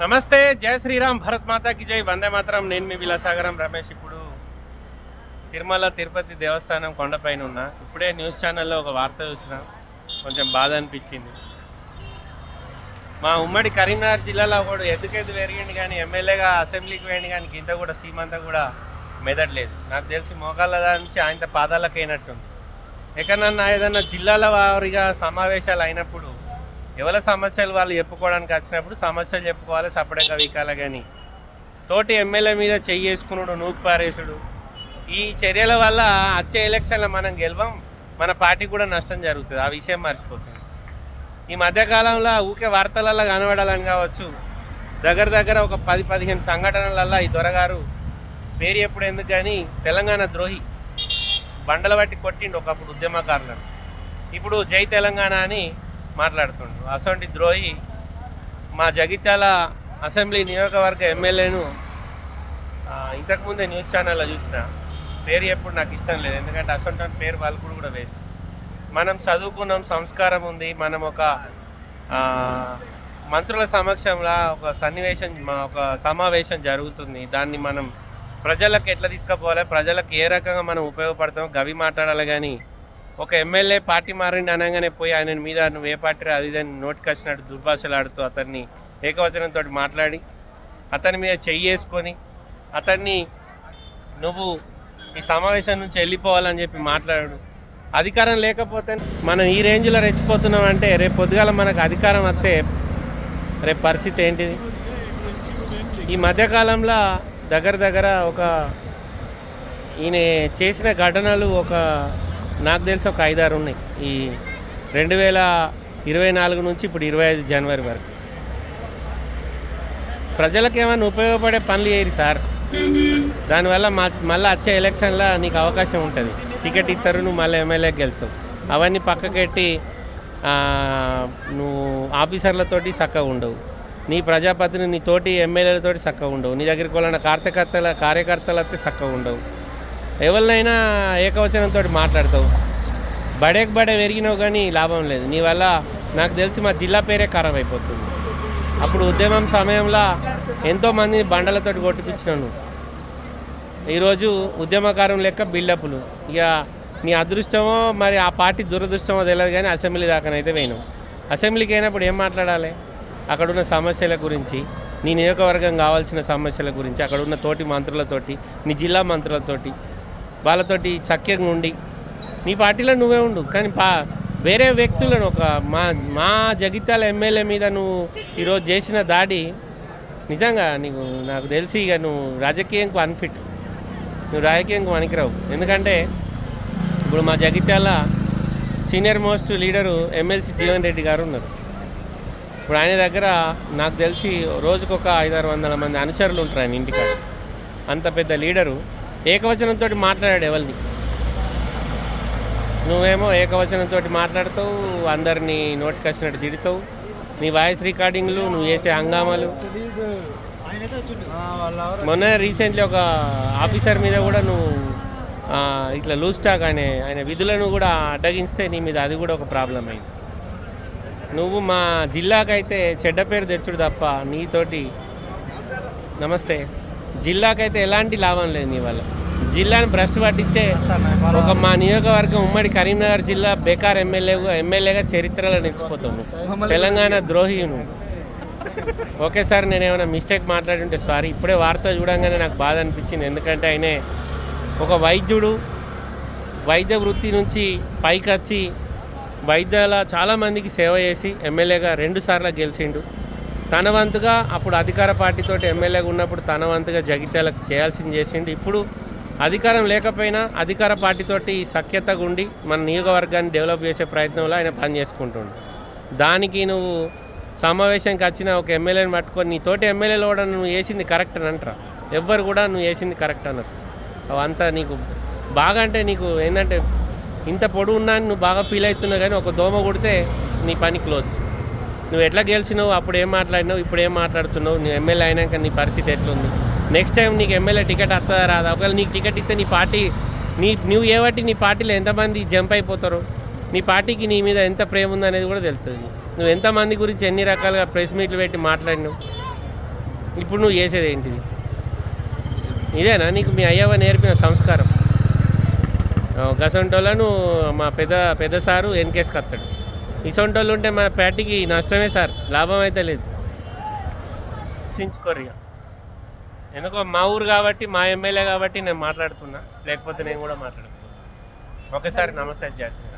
నమస్తే జయ శ్రీరామ్ భరత్ మాతాకి జై. వందే మాత్రం. నేను మీ విలాసాగరం రమేష్. ఇప్పుడు తిరుమల తిరుపతి దేవస్థానం కొండపైన ఉన్నా. ఇప్పుడే న్యూస్ ఛానల్లో ఒక వార్త చూసిన. కొంచెం బాధ అనిపించింది. మా ఉమ్మడి కరీంనగర్ జిల్లాలో కూడా ఎదుకెదు పెరిగింది కానీ ఎమ్మెల్యేగా అసెంబ్లీకి పోయింది కానీ ఇంత కూడా సీమంతా కూడా మెదడలేదు. నాకు తెలిసి మోకాళ్ళ నుంచి ఆయన పాదాలకు అయినట్టుంది ఎక్కడన్నా ఏదన్నా జిల్లాల వారిగా సమావేశాలు అయినప్పుడు ఎవరి సమస్యలు వాళ్ళు చెప్పుకోవడానికి వచ్చినప్పుడు సమస్యలు చెప్పుకోవాలి సపరేట్గా వీకాల కానీ. తోటి ఎమ్మెల్యే మీద చెయ్యి వేసుకున్నాడు నూకు పారేసుడు ఈ చర్యల వల్ల వచ్చే ఎలక్షన్లో మనం గెలవం మన పార్టీ కూడా నష్టం జరుగుతుంది. ఆ విషయం మర్చిపోతుంది ఈ మధ్యకాలంలో ఊకే వార్తలలో కనబడాలని కావచ్చు. దగ్గర దగ్గర ఒక పది పదిహేను సంఘటనలల్లో ఈ దొరగారు పేరు ఎప్పుడు ఎందుకు కానీ తెలంగాణ ద్రోహి బండల బట్టి కొట్టిండు ఒకప్పుడు ఉద్యమకారులను. ఇప్పుడు జై తెలంగాణ అని మాట్లాడుతుండు. అసొంటి ద్రోహి మా జగిత్యాల అసెంబ్లీ నియోజకవర్గ ఎమ్మెల్యేను ఇంతకుముందే న్యూస్ ఛానల్లో చూసిన. పేరు ఎప్పుడు నాకు ఇష్టం లేదు. ఎందుకంటే అసొంటి పేరు వాళ్ళు కూడా వేస్ట్. మనం చదువుకున్నాం సంస్కారం ఉంది. మనం ఒక మంత్రుల సమక్షంలో ఒక సన్నివేశం మా- ఒక సమావేశం జరుగుతుంది. దాన్ని మనం ప్రజలకు ఎట్లా తీసుకుపోవాలి? ప్రజలకు ఏ రకంగా మనం ఉపయోగపడతాం గవి మాట్లాడాలి కానీ ఒక ఎమ్మెల్యే పార్టీ మారిండి అనగానే పోయి ఆయన మీద నువ్వు ఏ పార్టీ అది ఇదని నోటికి వచ్చినట్టు దుర్భాషలు ఆడుతూ అతన్ని ఏకవచనంతో మాట్లాడి అతని మీద చెయ్యి వేసుకొని అతన్ని నువ్వు ఈ సమావేశం నుంచి వెళ్ళిపోవాలని చెప్పి మాట్లాడాడు. అధికారం లేకపోతే మనం ఈ రేంజ్లో రెచ్చిపోతున్నాం అంటే రేపు పొద్దుగాల మనకు అధికారం వస్తే రేపు పరిస్థితి ఏంటిది? ఈ మధ్యకాలంలో దగ్గర దగ్గర ఒక ఈయన చేసిన ఘటనలు ఒక నాకు తెలిసి ఒక ఐదారు ఉన్నాయి. ఈ రెండు వేల ఇరవై నాలుగు నుంచి ఇప్పుడు ఇరవై ఐదు జనవరి వరకు. ప్రజలకు ఏమైనా ఉపయోగపడే పనులు చేయరు సార్? దానివల్ల మా మళ్ళీ వచ్చే ఎలక్షన్లో నీకు అవకాశం ఉంటుంది. టికెట్ ఇస్తారు నువ్వు మళ్ళీ ఎమ్మెల్యేకి వెళ్తావు అవన్నీ పక్కకెట్టి నువ్వు ఆఫీసర్లతోటి చక్కగా ఉండవు. నీ ప్రజాపతిని నీ తోటి ఎమ్మెల్యేలతోటి చక్కగా ఉండవు. నీ దగ్గరికి వాళ్ళ కార్యకర్తల కార్యకర్తలు అయితే చక్కగా ఉండవు. ఎవరినైనా ఏకవచనంతో మాట్లాడతావు? బడేకి బడే పెరిగినావు కానీ లాభం లేదు. నీ వల్ల నాకు తెలిసి మా జిల్లా పేరే ఖరాబ్ అయిపోతుంది. అప్పుడు ఉద్యమం సమయంలో ఎంతోమందిని బండలతో కొట్టిపించినాను ఈరోజు ఉద్యమకారం లెక్క బిల్డప్లు. ఇక నీ అదృష్టమో మరి ఆ పార్టీ దురదృష్టమో తెలియదు కానీ అసెంబ్లీ దాకానైతే పోయినాం అసెంబ్లీకి అయినప్పుడు ఏం మాట్లాడాలి? అక్కడున్న సమస్యల గురించి నీ నియోజకవర్గం కావాల్సిన సమస్యల గురించి అక్కడ ఉన్న తోటి మంత్రులతోటి నీ జిల్లా మంత్రులతోటి వాళ్ళతోటి సఖ్యంగా ఉండి నీ పార్టీలో నువ్వే ఉండు కానీ పా వేరే వ్యక్తులను ఒక మా మా జగిత్యాల ఎమ్మెల్యే మీద నువ్వు ఈరోజు చేసిన దాడి నిజంగా నీకు నాకు తెలిసి ఇక నువ్వు రాజకీయంకు అన్ఫిట్ నువ్వు రాజకీయంకు పనికిరావు. ఎందుకంటే ఇప్పుడు మా Jagtial senior most leader MLC Jeevan Reddy garu ఉన్నారు. ఇప్పుడు ఆయన దగ్గర నాకు తెలిసి రోజుకొక ఐదారు వందల మంది అనుచరులు ఉంటారు ఆయన ఇంటికాడ. అంత పెద్ద లీడరు ఏకవచనంతో మాట్లాడాడు ఎవరిని? నువ్వేమో ఏకవచనంతో మాట్లాడతావు అందరినీ నోటికి వచ్చినట్టు తిడతావు. నీ వాయిస్ రికార్డింగ్లు నువ్వు చేసే హంగామాలు. మొన్న రీసెంట్లీ ఒక ఆఫీసర్ మీద కూడా నువ్వు ఇట్లా లూజ్ అనే ఆయన విధులను కూడా అడ్డగిస్తే నీ మీద అది కూడా ఒక ప్రాబ్లం అయింది. నువ్వు మా జిల్లాకైతే చెడ్డ పేరు తెచ్చుడు తప్ప నీతోటి నమస్తే. జిల్లాకైతే ఎలాంటి లాభం లేదు వల్ల. జిల్లాని భ్రష్టు పట్టించే ఒక మా నియోజకవర్గం ఉమ్మడి కరీంనగర్ జిల్లా బేకార్ ఎమ్మెల్యే ఎమ్మెల్యేగా చరిత్రలో నిలిచిపోతావు నువ్వు. తెలంగాణ ద్రోహి నువ్వు. ఓకే సార్ నేను ఏమైనా మిస్టేక్ మాట్లాడుంటే సారీ. ఇప్పుడే వార్త చూడంగానే నాకు బాధ అనిపించింది. ఎందుకంటే ఆయనే ఒక వైద్యుడు వైద్య వృత్తి నుంచి పైకి వచ్చి వైద్యాల చాలామందికి సేవ చేసి ఎమ్మెల్యేగా రెండు సార్లు గెలిచిండు. తన వంతుగా అప్పుడు అధికార పార్టీతోటి ఎమ్మెల్యేగా ఉన్నప్పుడు తన వంతుగా జగిత్యాలకు చేయాల్సింది చేసిండు. ఇప్పుడు అధికారం లేకపోయినా అధికార పార్టీతోటి సఖ్యతగా ఉండి మన నియోగవర్గాన్ని డెవలప్ చేసే ప్రయత్నంలో ఆయన పని చేసుకుంటుండు. దానికి నువ్వు సమావేశంకి వచ్చిన ఒక ఎమ్మెల్యేని పట్టుకొని నీ తోటి ఎమ్మెల్యేలో కూడా నువ్వు వేసింది కరెక్ట్ అని అంటారా? ఎవ్వరు కూడా నువ్వు వేసింది కరెక్ట్ అన్నారు అవంతా నీకు బాగా అంటే నీకు ఏంటంటే ఇంత పొడుగు ఉన్నా అని నువ్వు బాగా ఫీల్ అవుతున్నావు కానీ ఒక దోమ కొడితే నీ పని క్లోజ్. నువ్వు ఎట్లా గెలిచినావు? అప్పుడు ఏం మాట్లాడినావు? ఇప్పుడు ఏం మాట్లాడుతున్నావు? నువ్వు ఎమ్మెల్యే అయినాక నీ పరిస్థితి ఎట్లుంది? నెక్స్ట్ టైం నీకు ఎమ్మెల్యే టికెట్ వస్తుందా రాదా? ఒకవేళ నీకు టికెట్ ఇస్తే నీ పార్టీ నీ నువ్వు ఏ బట్టి నీ పార్టీలో ఎంతమంది జంప్ అయిపోతారు నీ పార్టీకి నీ మీద ఎంత ప్రేమ ఉందనేది కూడా తెలుస్తుంది. నువ్వు ఎంతమంది గురించి ఎన్ని రకాలుగా ప్రెస్ మీట్లు పెట్టి మాట్లాడినావు? ఇప్పుడు నువ్వు చేసేది ఏంటిది? ఇదేనా నీకు మీ అయ్యవ నేర్పిన సంస్కారం? గసంటోళ్ళను మా పెద్ద పెద్ద సారు ఎన్కేస్కి వస్తాడు. ఇసొంటోళ్ళు ఉంటే మన పార్టీకి నష్టమే సార్ లాభం అయితే లేదు. గుర్తించుకోరు ఇక. ఎందుకో మా ఊరు కాబట్టి మా ఎమ్మెల్యే కాబట్టి నేను మాట్లాడుతున్నా లేకపోతే నేను కూడా మాట్లాడుతున్నా. ఒకేసారి నమస్తే చేస్తాను